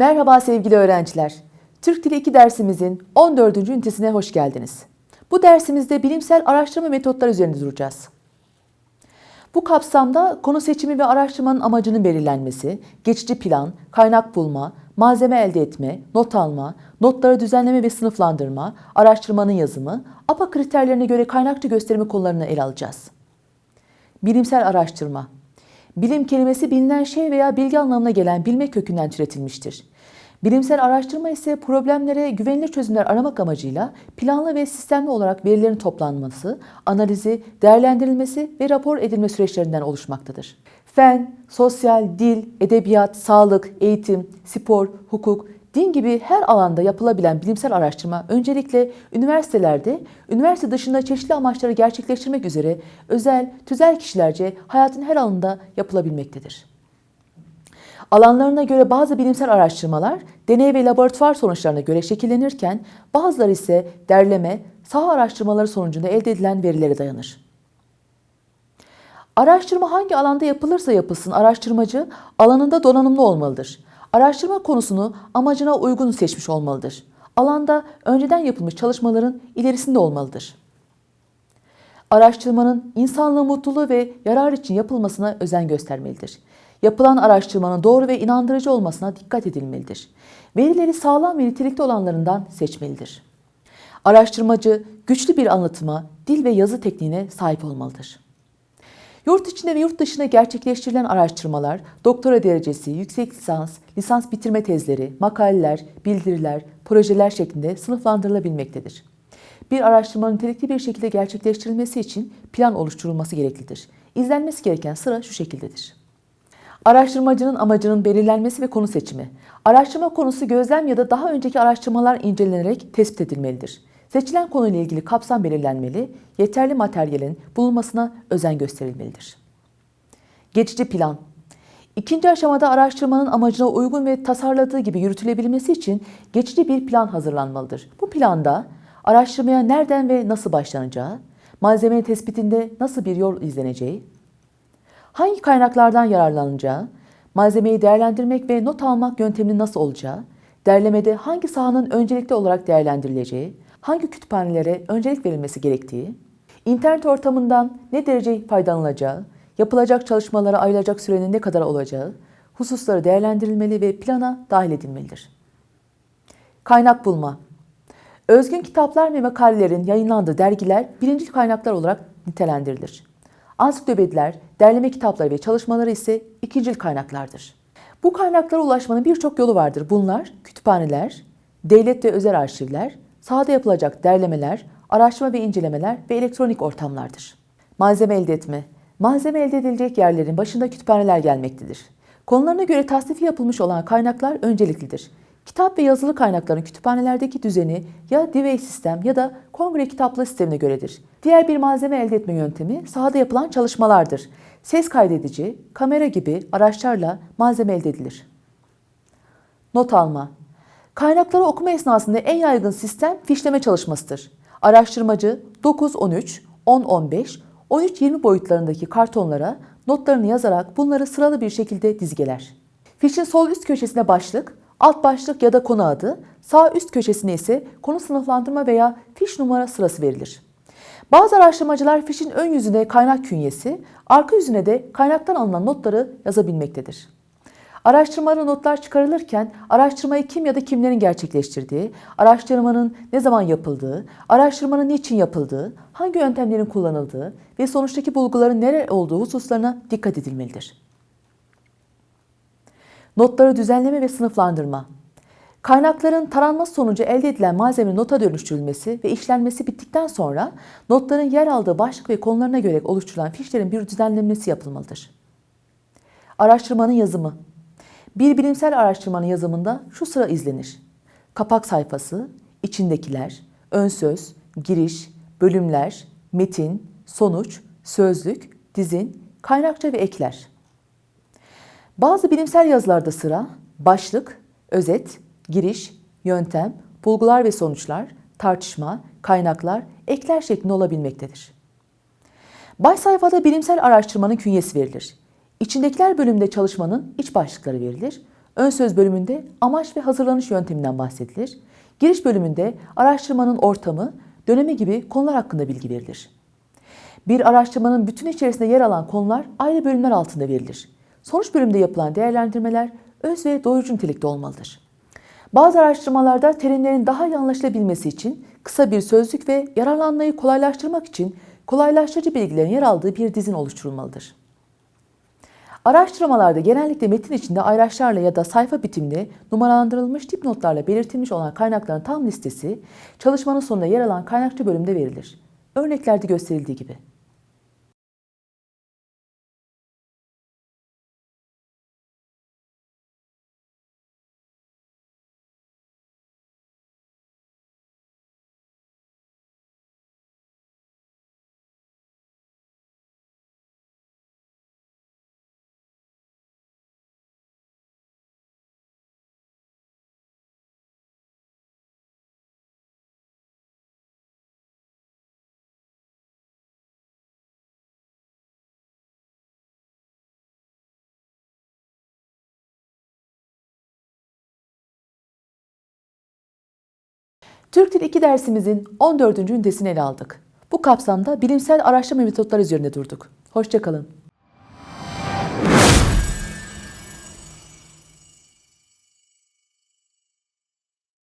Merhaba sevgili öğrenciler. Türk Dili 2 dersimizin 14. ünitesine hoş geldiniz. Bu dersimizde bilimsel araştırma metotları üzerinde duracağız. Bu kapsamda konu seçimi ve araştırmanın amacının belirlenmesi, geçici plan, kaynak bulma, malzeme elde etme, not alma, notları düzenleme ve sınıflandırma, araştırmanın yazımı, APA kriterlerine göre kaynakçı gösterimi konularını ele alacağız. Bilimsel araştırma. Bilim kelimesi bilinen şey veya bilgi anlamına gelen bilme kökünden türetilmiştir. Bilimsel araştırma ise problemlere güvenilir çözümler aramak amacıyla planlı ve sistemli olarak verilerin toplanması, analizi, değerlendirilmesi ve rapor edilme süreçlerinden oluşmaktadır. Fen, sosyal, dil, edebiyat, sağlık, eğitim, spor, hukuk, din gibi her alanda yapılabilen bilimsel araştırma öncelikle üniversitelerde, üniversite dışında çeşitli amaçları gerçekleştirmek üzere özel, tüzel kişilerce hayatın her alanında yapılabilmektedir. Alanlarına göre bazı bilimsel araştırmalar deney ve laboratuvar sonuçlarına göre şekillenirken bazıları ise derleme, saha araştırmaları sonucunda elde edilen verilere dayanır. Araştırma hangi alanda yapılırsa yapılsın araştırmacı alanında donanımlı olmalıdır. Araştırma konusunu amacına uygun seçmiş olmalıdır. Alanda önceden yapılmış çalışmaların ilerisinde olmalıdır. Araştırmanın insanlığın mutluluğu ve yarar için yapılmasına özen göstermelidir. Yapılan araştırmanın doğru ve inandırıcı olmasına dikkat edilmelidir. Verileri sağlam ve nitelikli olanlarından seçmelidir. Araştırmacı güçlü bir anlatıma, dil ve yazı tekniğine sahip olmalıdır. Yurt içinde ve yurt dışında gerçekleştirilen araştırmalar, doktora derecesi, yüksek lisans, lisans bitirme tezleri, makaleler, bildiriler, projeler şeklinde sınıflandırılabilmektedir. Bir araştırmanın nitelikli bir şekilde gerçekleştirilmesi için plan oluşturulması gereklidir. İzlenmesi gereken sıra şu şekildedir. Araştırmacının amacının belirlenmesi ve konu seçimi. Araştırma konusu gözlem ya da daha önceki araştırmalar incelenerek tespit edilmelidir. Seçilen konuyla ilgili kapsam belirlenmeli, yeterli materyalin bulunmasına özen gösterilmelidir. Geçici plan. İkinci aşamada araştırmanın amacına uygun ve tasarladığı gibi yürütülebilmesi için geçici bir plan hazırlanmalıdır. Bu planda araştırmaya nereden ve nasıl başlanacağı, malzeme tespitinde nasıl bir yol izleneceği, hangi kaynaklardan yararlanacağı, malzemeyi değerlendirmek ve not almak yönteminin nasıl olacağı, derlemede hangi sahanın öncelikli olarak değerlendirileceği, hangi kütüphanelere öncelik verilmesi gerektiği, internet ortamından ne derece faydalanılacağı, yapılacak çalışmalara ayrılacak sürenin ne kadar olacağı, hususları değerlendirilmeli ve plana dahil edilmelidir. Kaynak bulma. Özgün kitaplar ve makalelerin yayınlandığı dergiler birinci kaynaklar olarak nitelendirilir. Ansiklopediler, derleme kitapları ve çalışmaları ise ikincil kaynaklardır. Bu kaynaklara ulaşmanın birçok yolu vardır. Bunlar kütüphaneler, devlet ve özel arşivler, sahada yapılacak derlemeler, araştırma ve incelemeler ve elektronik ortamlardır. Malzeme elde etme. Malzeme elde edilecek yerlerin başında kütüphaneler gelmektedir. Konularına göre tasnifi yapılmış olan kaynaklar önceliklidir. Kitap ve yazılı kaynakların kütüphanelerdeki düzeni ya Dewey sistem ya da kongre kitaplı sistemine göredir. Diğer bir malzeme elde etme yöntemi sahada yapılan çalışmalardır. Ses kaydedici, kamera gibi araçlarla malzeme elde edilir. Not alma. Kaynakları okuma esnasında en yaygın sistem fişleme çalışmasıdır. Araştırmacı 9-13, 10-15, 13-20 boyutlarındaki kartonlara notlarını yazarak bunları sıralı bir şekilde dizgeler. Fişin sol üst köşesine başlık, alt başlık ya da konu adı, sağ üst köşesine ise konu sınıflandırma veya fiş numara sırası verilir. Bazı araştırmacılar fişin ön yüzüne kaynak künyesi, arka yüzüne de kaynaktan alınan notları yazabilmektedir. Araştırmalı notlar çıkarılırken araştırmayı kim ya da kimlerin gerçekleştirdiği, araştırmanın ne zaman yapıldığı, araştırmanın niçin yapıldığı, hangi yöntemlerin kullanıldığı ve sonuçtaki bulguların neler olduğu hususlarına dikkat edilmelidir. Notları düzenleme ve sınıflandırma. Kaynakların taranması sonucu elde edilen malzeme nota dönüştürülmesi ve işlenmesi bittikten sonra notların yer aldığı başlık ve konularına göre oluşturulan fişlerin bir düzenlenmesi yapılmalıdır. Araştırmanın yazımı. Bir bilimsel araştırmanın yazımında şu sıra izlenir. Kapak sayfası, içindekiler, ön söz, giriş, bölümler, metin, sonuç, sözlük, dizin, kaynakça ve ekler. Bazı bilimsel yazılarda sıra, başlık, özet, giriş, yöntem, bulgular ve sonuçlar, tartışma, kaynaklar, ekler şeklinde olabilmektedir. Baş sayfada bilimsel araştırmanın künyesi verilir. İçindekiler bölümünde çalışmanın iç başlıkları verilir. Ön söz bölümünde amaç ve hazırlanış yönteminden bahsedilir. Giriş bölümünde araştırmanın ortamı, dönemi gibi konular hakkında bilgi verilir. Bir araştırmanın bütün içerisinde yer alan konular ayrı bölümler altında verilir. Sonuç bölümünde yapılan değerlendirmeler öz ve doyurucu nitelikte olmalıdır. Bazı araştırmalarda terimlerin daha iyi anlaşılabilmesi için kısa bir sözlük ve yararlanmayı kolaylaştırmak için kolaylaştırıcı bilgilerin yer aldığı bir dizin oluşturulmalıdır. Araştırmalarda genellikle metin içinde ayraçlarla ya da sayfa bitimli numaralandırılmış dipnotlarla belirtilmiş olan kaynakların tam listesi çalışmanın sonunda yer alan kaynakçı bölümde verilir. Örneklerde gösterildiği gibi. Türk Dil 2 dersimizin 14. ünitesini ele aldık. Bu kapsamda bilimsel araştırma metotları üzerinde durduk. Hoşçakalın.